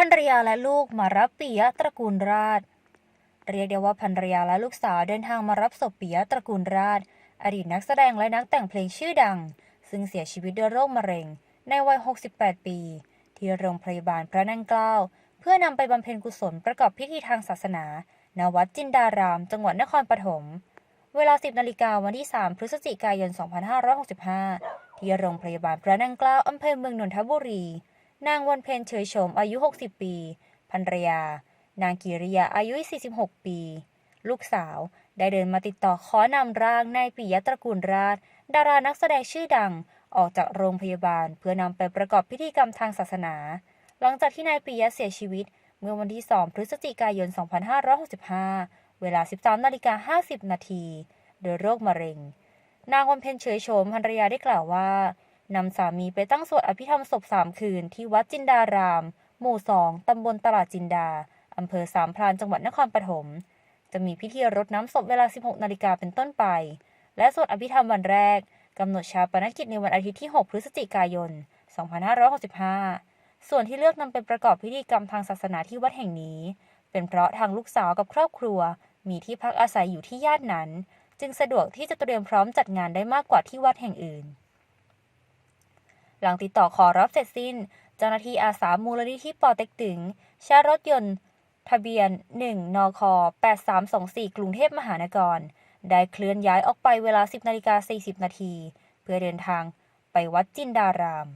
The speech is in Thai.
ภรรยาและลูกมารับปิยะตระกูลราช เรียกได้ว่าภรรยาและลูกสาวเดินทางมารับศพปิยะตระกูลราช อดีตนักแสดงและนักแต่งเพลงชื่อดัง ซึ่งเสียชีวิตด้วยโรคมะเร็ง ในวัย 68 ปี ที่โรงพยาบาลพระนั่งเกล้า เพื่อนำไปบำเพ็ญกุศลประกอบพิธีทางศาสนาณวัดจินดาราม จังหวัดนครปฐม เวลา 10 นาฬิกาวันที่ 3 พฤศจิกายน 2565 ที่โรงพยาบาลพระนั่งเกล้าอำเภอเมืองนนทบุรี นางวันเพ็ญเฉยโฉมอายุ 60 ปีภรรยา นางกิริยาอายุ 46 ปี ลูกสาวได้เดินมาติดต่อขอนำร่างนายปิยะตระกูลราช ดารานักแสดงชื่อดังออกจากโรงพยาบาล เพื่อนำไปประกอบพิธีกรรมทางศาสนา หลังจากที่นายปิยะเสียชีวิต เมื่อวันที่ 2 พฤศจิกายน 2565 เวลา 13นาฬิกา50 นาทีโดยโรคมะเร็ง นางวันเพ็ญเฉยโฉมภรรยาได้กล่าวว่า นำสามีไปตั้งสวดอภิธรรมศพสามคืนที่วัดจินดาราม หมู่สองตำบลตลาดจินดา อำเภอสามพรานจังหวัดนครปฐม จะมีพิธีรดน้ำศพเวลา 16 นาฬิกาเป็นต้นไป และสวดอภิธรรมวันแรก กำหนดชาปนกิจในวันอาทิตย์ที่ 6 พฤศจิกายน 2565 ส่วนที่เลือกนำไปประกอบพิธีกรรมทางศาสนาที่วัดแห่งนี้ เป็นเพราะทางลูกสาวกับครอบครัว มีที่พักอาศัยอยู่ที่ย่านนั้น จึงสะดวกที่จะเตรียมพร้อมจัดงานได้มากกว่าที่วัดแห่งอื่น หลังติดต่อขอรับเสร็จสิ้น เจ้าหน้าที่อาสามูลนิธิปอเต็กตึงใช้รถยนต์ ทะเบียน 1 นค 8324 กรุงเทพมหานคร ได้เคลื่อนย้ายออกไปเวลา 10นาฬิกา40 นาที เพื่อเดินทางไปวัดจินดาราม